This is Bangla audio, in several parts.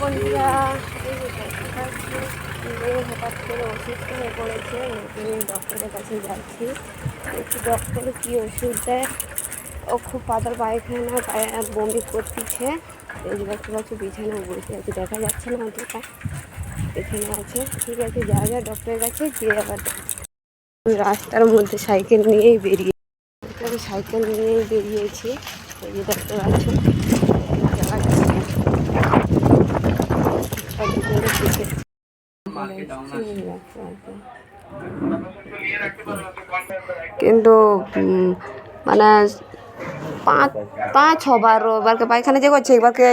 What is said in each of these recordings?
হঠাৎ অসুস্থ পড়েছে ডক্টরের কাছে যাচ্ছি। একটু ডক্টর কী ওষুধ দেয়, ও খুব পাতলা পায়খানা পায়ে বমি করতেছে। বিছানা বসে আছে, দেখা যাচ্ছে না অতটা। এখানে আছে। ঠিক আছে, যা যা ডক্টরের কাছে, গিয়ে আবার রাস্তার মধ্যে সাইকেল নিয়েই বেরিয়ে সাইকেল নিয়েই বেরিয়েছি। এই যে দেখতে পাচ্ছ যাচ্ছি কিন্তু মানে পাঁচ পাঁচ ছবার এবারকে পায়খানা যে করছে এবারকে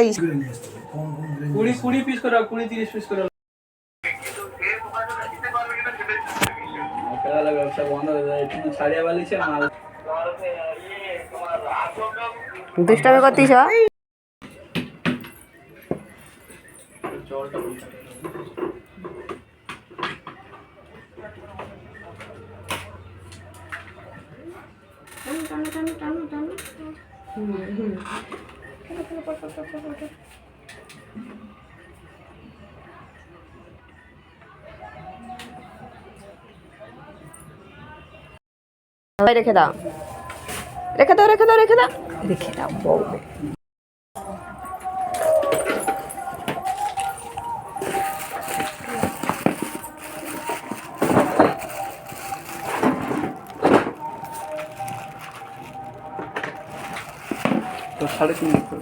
কুড়ি কুড়ি পিস করে কুড়ি তিরিশ পিস করে। ব্যবসা বন্ধ হয়ে যায় একটু ছাড়িয়ে বালিছে মাল। দুষ্টামি করতিস জলটা রেখে দাও। রেখে দাও রেখে দাও রেখে দাও। রেখে দাও বউ তো সাড়ে তিন লিটার?